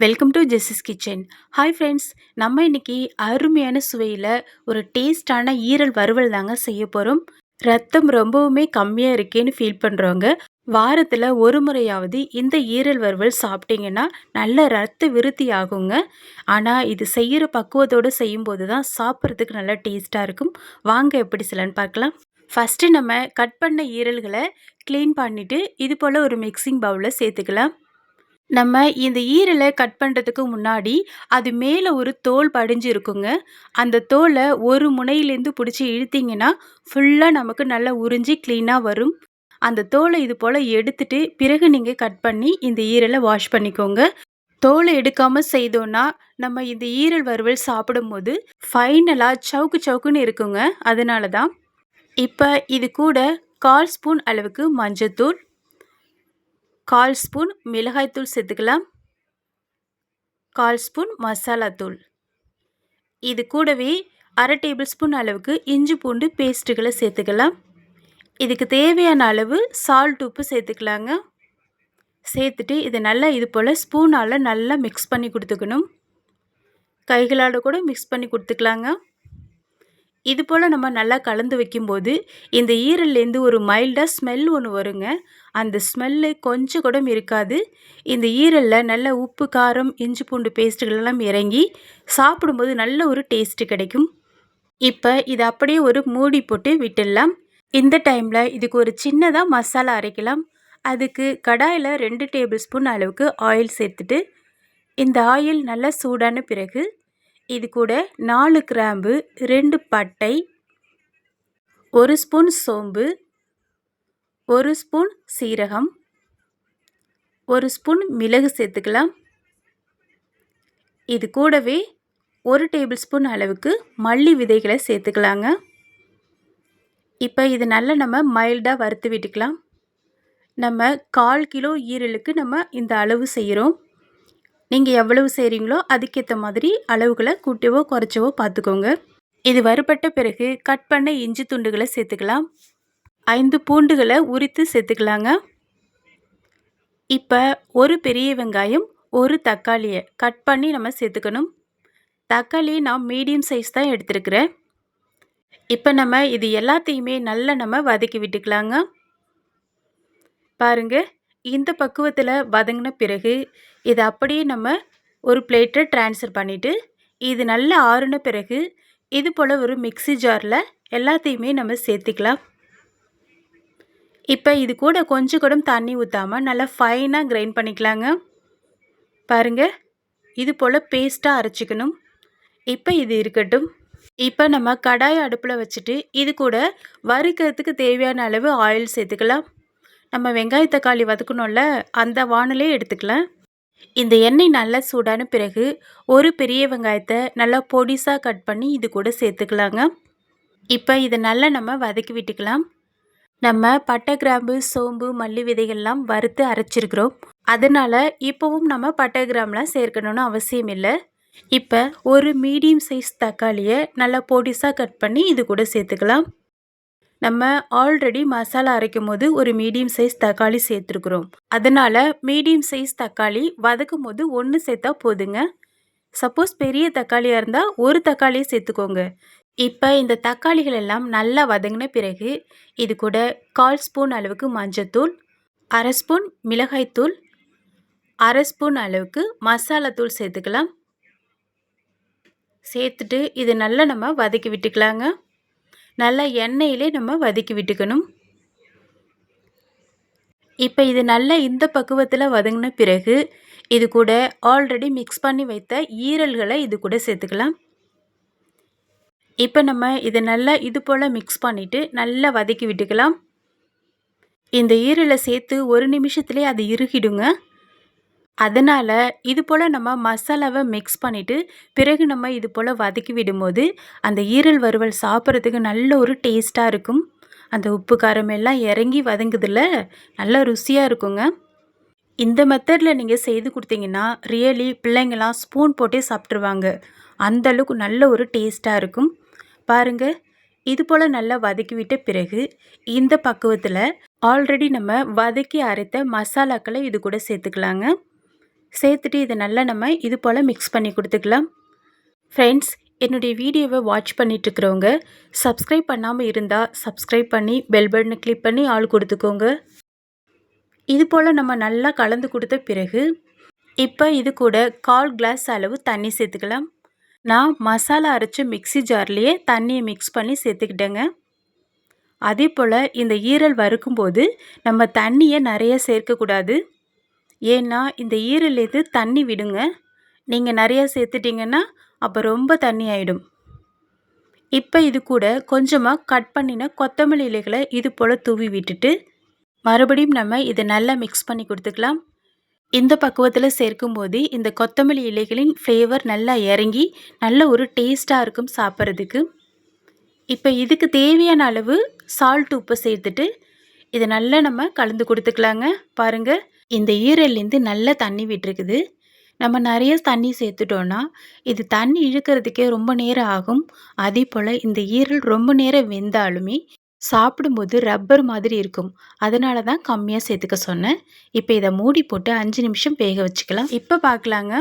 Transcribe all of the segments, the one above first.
Welcome to Jesus kitchen hi friends நம்ம இன்றைக்கி அருமையான சுவையில் ஒரு டேஸ்டான ஈரல் வறுவல் தாங்க செய்ய போகிறோம் ரத்தம் ரொம்பவுமே கம்மியாக இருக்கேன்னு ஃபீல் பண்ணுறவங்க வாரத்தில் ஒரு முறையாவது இந்த ஈரல் வறுவல் சாப்பிட்டீங்கன்னா நல்ல ரத்த விருத்தி ஆகுங்க. ஆனால் இது செய்கிற பக்குவத்தோடு செய்யும்போது தான் சாப்பிட்றதுக்கு நல்லா டேஸ்ட்டாக இருக்கும். வாங்க எப்படி சிலன்னு பார்க்கலாம். ஃபஸ்ட்டு நம்ம கட் பண்ண ஈரல்களை க்ளீன் பண்ணிவிட்டு இது போல் ஒரு மிக்சிங் பவுலில் சேர்த்துக்கலாம். நம்ம இந்த ஈரலை கட் பண்ணுறதுக்கு முன்னாடி அது மேலே ஒரு தோல் படிஞ்சு இருக்குங்க அந்த தோலை ஒரு முனையிலேருந்து பிடிச்சி இழுத்தீங்கன்னா ஃபுல்லாக நமக்கு நல்லா உறிஞ்சி க்ளீனாக வரும். அந்த தோலை இது போல் எடுத்துட்டு பிறகு நீங்கள் கட் பண்ணி இந்த ஈரலை வாஷ் பண்ணிக்கோங்க. தோலை எடுக்காமல் செய்தோன்னா நம்ம இந்த ஈரல் வறுவல் சாப்பிடும்போது ஃபைனலாக சவுக்கு சவுக்குன்னு இருக்குங்க. அதனால தான். இப்போ இது கூட கால் ஸ்பூன் அளவுக்கு மஞ்சத்தூள் கால் ஸ்பூன் மிளகாய்த்தூள் சேர்த்துக்கலாம். கால் ஸ்பூன் மசாலாத்தூள் இது கூடவே அரை டேபிள் ஸ்பூன் அளவுக்கு இஞ்சி பூண்டு பேஸ்ட்டுகளை சேர்த்துக்கலாம். இதுக்கு தேவையான அளவு சால்ட் உப்பு சேர்த்துக்கலாங்க. சேர்த்துட்டு இதை நல்லா இது போல் ஸ்பூனால் நல்லா மிக்ஸ் பண்ணி கொடுத்துக்கணும். கைகளால் கூட மிக்ஸ் பண்ணி கொடுத்துக்கலாங்க. இது போல் நம்ம நல்லா கலந்து வைக்கும்போது இந்த ஈரல்லேருந்து ஒரு மைல்டாக ஸ்மெல் ஒன்று வருங்க. அந்த ஸ்மெல்லு கொஞ்சம் கூட இருக்காது. இந்த ஈரலில் நல்ல உப்பு காரம் இஞ்சி பூண்டு பேஸ்ட்டுகளெல்லாம் இறங்கி சாப்பிடும்போது நல்ல ஒரு டேஸ்ட்டு கிடைக்கும். இப்போ இதை அப்படியே ஒரு மூடி போட்டு விட்டுடலாம். இந்த டைமில் இதுக்கு ஒரு சின்னதாக மசாலா அரைக்கலாம். அதுக்கு கடாயில் ரெண்டு டேபிள் ஸ்பூன் அளவுக்கு ஆயில் சேர்த்துட்டு இந்த ஆயில் நல்லா சூடான பிறகு இது கூட நாலு கிராம்பு ரெண்டு பட்டை ஒரு ஸ்பூன் சோம்பு ஒரு ஸ்பூன் சீரகம் ஒரு ஸ்பூன் மிளகு சேர்த்துக்கலாம். இது கூடவே ஒரு டேபிள் ஸ்பூன் அளவுக்கு மல்லி விதைகளை சேர்த்துக்கலாங்க. இப்போ இது நல்லா நம்ம மைல்டாக வறுத்து விட்டுக்கலாம். நம்ம கால் கிலோ ஈரலுக்கு நம்ம இந்த அளவு செய்கிறோம். நீங்கள் எவ்வளவு செய்கிறீங்களோ அதுக்கேற்ற மாதிரி அளவுகளை கூட்டவோ குறைச்சவோ பார்த்துக்கோங்க இது வறுபட்ட பிறகு கட் பண்ண இஞ்சி துண்டுகளை சேர்த்துக்கலாம். ஐந்து பூண்டுகளை உரித்து சேர்த்துக்கலாங்க. இப்போ ஒரு பெரிய வெங்காயம் ஒரு தக்காளியை கட் பண்ணி நம்ம சேர்த்துக்கணும். தக்காளி நான் மீடியம் சைஸ் தான் எடுத்துருக்குறேன். இப்போ நம்ம இது எல்லாத்தையுமே நல்லா நம்ம வதக்கி விட்டுக்கலாங்க. பாருங்கள் இந்த பக்குவத்தில் வதங்கின பிறகு இதை அப்படியே நம்ம ஒரு பிளேட்டை ட்ரான்ஸ்ஃபர் பண்ணிவிட்டு இது நல்லா ஆறுன பிறகு இது போல் ஒரு மிக்சி ஜாரில் எல்லாத்தையுமே நம்ம சேர்த்துக்கலாம். இப்போ இது கூட கொஞ்சம் கூட தண்ணி ஊற்றாமல் நல்லா ஃபைனாக கிரைண்ட் பண்ணிக்கலாங்க. பாருங்கள் இது போல் பேஸ்ட்டாக அரைச்சிக்கணும். இப்போ இது இருக்கட்டும். இப்போ நம்ம கடாய் அடுப்பில் வச்சுட்டு இது கூட வறுக்கிறதுக்கு தேவையான அளவு ஆயில் சேர்த்துக்கலாம். நம்ம வெங்காய தக்காளி வதக்கணும்ல அந்த வானலே எடுத்துக்கலாம். இந்த எண்ணெய் நல்லா சூடான பிறகு ஒரு பெரிய வெங்காயத்தை நல்லா பொடிசாக கட் பண்ணி இது கூட சேர்த்துக்கலாங்க. இப்போ இதை நல்லா நம்ம வதக்கி விட்டுக்கலாம். நம்ம பட்டை கிராம்பு சோம்பு மல்லி விதைகள்லாம் வறுத்து அரைச்சிருக்கிறோம். அதனால் இப்போவும் நம்ம பட்டை கிராம்லாம் சேர்க்கணும்னு அவசியம் இல்லை. இப்போ ஒரு மீடியம் சைஸ் தக்காளியை நல்லா பொடிசாக கட் பண்ணி இது கூட சேர்த்துக்கலாம். நம்ம ஆல்ரெடி மசாலா அரைக்கும் போது ஒரு மீடியம் சைஸ் தக்காளி சேர்த்துருக்குறோம். அதனால் மீடியம் சைஸ் தக்காளி வதக்கும் போது ஒன்று சேர்த்தா போதுங்க. சப்போஸ் பெரிய தக்காளியாக இருந்தால் ஒரு தக்காளியை சேர்த்துக்கோங்க. இப்போ இந்த தக்காளிகள் எல்லாம் நல்லா வதங்கின பிறகு இது கூட கால் ஸ்பூன் அளவுக்கு மஞ்சத்தூள் அரை ஸ்பூன் மிளகாய்த்தூள் அரை ஸ்பூன் அளவுக்கு மசாலாத்தூள் சேர்த்துக்கலாம். சேர்த்துட்டு இது நல்லா நம்ம வதக்கி விட்டுக்கலாங்க. நல்லா எண்ணெயிலே நம்ம வதக்கி விட்டுக்கணும். இப்போ இது நல்லா இந்த பக்குவத்தில் வதங்கின பிறகு இது கூட ஆல்ரெடி மிக்ஸ் பண்ணி வைத்த ஈரல்களை இது கூட சேர்த்துக்கலாம். இப்போ நம்ம இதை நல்லா இது போல் மிக்ஸ் பண்ணிவிட்டு நல்லா வதக்கி விட்டுக்கலாம். இந்த ஈரலை சேர்த்து ஒரு நிமிஷத்துலேயே அது இறுகிடுங்க. அதனால் இது போல் நம்ம மசாலாவை மிக்ஸ் பண்ணிவிட்டு பிறகு நம்ம இது போல் வதக்கி விடும்போது அந்த ஈரல் வறுவல் சாப்பிட்றதுக்கு நல்ல ஒரு டேஸ்ட்டாக இருக்கும். அந்த உப்பு காரம் எல்லாம் இறங்கி வதங்குதில்ல நல்லா ருசியாக இருக்குங்க. இந்த மெத்தடில் நீங்கள் செய்து கொடுத்தீங்கன்னா ரியலி பிள்ளைங்களாம் ஸ்பூன் போட்டே சாப்பிட்ருவாங்க அந்தளவுக்கு நல்ல ஒரு டேஸ்ட்டாக இருக்கும். பாருங்கள் இது போல் நல்லா வதக்கி விட்ட பிறகு இந்த பக்குவத்தில் ஆல்ரெடி நம்ம வதக்கி அரைத்த மசாலாக்களை இது கூட சேர்த்துக்கலாங்க. சேர்த்துட்டு இதை நல்லா நம்ம இது போல் மிக்ஸ் பண்ணி கொடுத்துக்கலாம். ஃப்ரெண்ட்ஸ் என்னுடைய வீடியோவை வாட்ச் பண்ணிட்டுருக்கிறவங்க சப்ஸ்கிரைப் பண்ணாமல் இருந்தால் சப்ஸ்கிரைப் பண்ணி பெல் பட்டனை கிளிக் பண்ணி ஆள் கொடுத்துக்கோங்க. இது போல் நம்ம நல்லா கலந்து கொடுத்த பிறகு இப்போ இது கூட கால் கிளாஸ் அளவு தண்ணி சேர்த்துக்கலாம். நான் மசாலா அரைச்ச மிக்ஸி ஜார்லேயே தண்ணியை மிக்ஸ் பண்ணி சேர்த்துக்கிட்டேங்க. அதே போல் இந்த ஈரல் வறுக்கும்போது நம்ம தண்ணியை நிறைய சேர்க்கக்கூடாது. ஏன்னா இந்த ஈரல்லேருந்து தண்ணி விடுங்க. நீங்கள் நிறையா சேர்த்துட்டிங்கன்னா அப்போ ரொம்ப தண்ணி ஆகிடும் இப்போ இது கூட கொஞ்சமாக கட் பண்ணின கொத்தமல்லி இலைகளை இது போல் தூவி விட்டுட்டு மறுபடியும் நம்ம இதை நல்லா மிக்ஸ் பண்ணி கொடுத்துக்கலாம். இந்த பக்குவத்தில் சேர்க்கும்போது இந்த கொத்தமல்லி இலைகளின் ஃப்ளேவர் நல்லா இறங்கி நல்ல ஒரு டேஸ்ட்டாக இருக்கும் சாப்பிட்றதுக்கு. இப்போ இதுக்கு தேவையான அளவு சால்ட் உப்பு சேர்த்துட்டு இதை நல்லா நம்ம கலந்து கொடுத்துக்கலாங்க. பாருங்கள் இந்த ஈரல்லேருந்து நல்லா தண்ணி விட்டுருக்குது. நம்ம நிறைய தண்ணி சேர்த்துட்டோன்னா இது தண்ணி இழுக்கிறதுக்கே ரொம்ப நேரம் ஆகும். அதே போல் இந்த ஈரல் ரொம்ப நேரம் வெந்தாலுமே சாப்பிடும்போது ரப்பர் மாதிரி இருக்கும். அதனால தான் கம்மியாக சேர்த்துக்க சொன்னேன். இப்போ இதை மூடி போட்டு அஞ்சு நிமிஷம் வேக வச்சுக்கலாம். இப்போ பார்க்கலாங்க.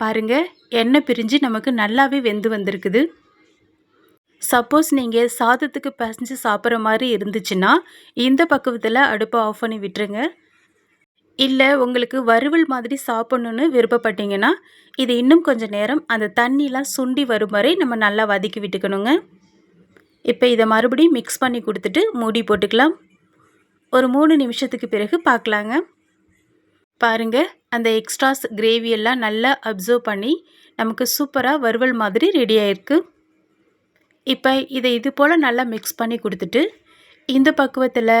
பாருங்கள் எண்ணெய் பிரிஞ்சு நமக்கு நல்லாவே வெந்து வந்திருக்குது. சப்போஸ் நீங்கள் சாதத்துக்கு பசஞ்சு சாப்பிட்ற மாதிரி இருந்துச்சுன்னா இந்த பக்குவத்தில் அடுப்பை ஆஃப் பண்ணி விட்டுருங்க. இல்லை உங்களுக்கு வறுவல் மாதிரி சாப்பிட்ணுன்னு விருப்பப்பட்டீங்கன்னா இது இன்னும் கொஞ்சம் நேரம் அந்த தண்ணிலாம் சுண்டி வரும் வரை நம்ம நல்லா வதக்கி விட்டுக்கணுங்க. இப்போ இதை மறுபடியும் மிக்ஸ் பண்ணி கொடுத்துட்டு மூடி போட்டுக்கலாம். ஒரு மூணு நிமிஷத்துக்கு பிறகு பார்க்கலாங்க பாருங்கள் அந்த எக்ஸ்ட்ராஸ் கிரேவியெல்லாம் நல்லா அப்சர்வ் பண்ணி நமக்கு சூப்பராக வறுவல் மாதிரி ரெடி ஆயிருக்கு. இப்போ இதை இது போல் நல்லா மிக்ஸ் பண்ணி கொடுத்துட்டு இந்த பக்குவத்தில்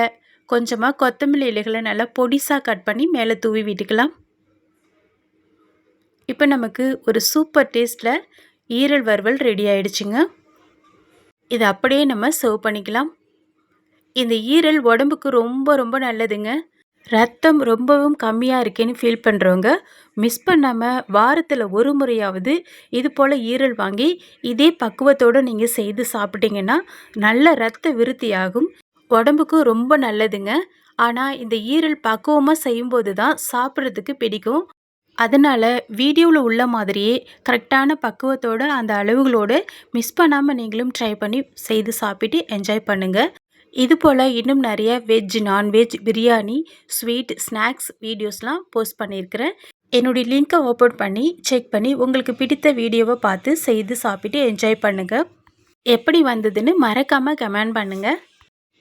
கொஞ்சமாக கொத்தமல்லி இலைகளை நல்லா பொடிசாக கட் பண்ணி மேலே தூவி விட்டுக்கலாம். இப்போ நமக்கு ஒரு சூப்பர் டேஸ்ட்டில் ஈரல் வறுவல் ரெடி ஆயிடுச்சுங்க. இதை அப்படியே நம்ம சர்வ் பண்ணிக்கலாம். இந்த ஈரல் உடம்புக்கு ரொம்ப ரொம்ப நல்லதுங்க. ரத்தம் ரொம்பவும் கம்மியாக இருக்கேன்னு ஃபீல் பண்ணுறவங்க மிஸ் பண்ணாமல் வாரத்தில் ஒரு முறையாவது இது போல் ஈரல் வாங்கி இதே பக்குவத்தோடு நீங்கள் செய்து சாப்பிட்டீங்கன்னா நல்ல ரத்த விருத்தியாகும். உடம்புக்கு ரொம்ப நல்லதுங்க. ஆனால் இந்த ஈரல் பக்குவமாக செய்யும்போது தான் சாப்பிட்றதுக்கு பிடிக்கும். அதனால் வீடியோவில் உள்ள மாதிரியே கரெக்டான பக்குவத்தோடு அந்த அளவுகளோடு மிஸ் பண்ணாமல் நீங்களும் ட்ரை பண்ணி செய்து சாப்பிட்டு என்ஜாய் பண்ணுங்கள் இது போல் இன்னும் நிறைய veg nonveg biryani sweet snacks வீடியோஸ்லாம் போஸ்ட் பண்ணியிருக்கிறேன். என்னுடைய லிங்க்கை ஓப்பன் பண்ணி செக் பண்ணி உங்களுக்கு பிடித்த வீடியோவை பார்த்து செய்து சாப்பிட்டு என்ஜாய் பண்ணுங்கள் எப்படி வந்ததுன்னு மறக்காமல் கமெண்ட் பண்ணுங்கள்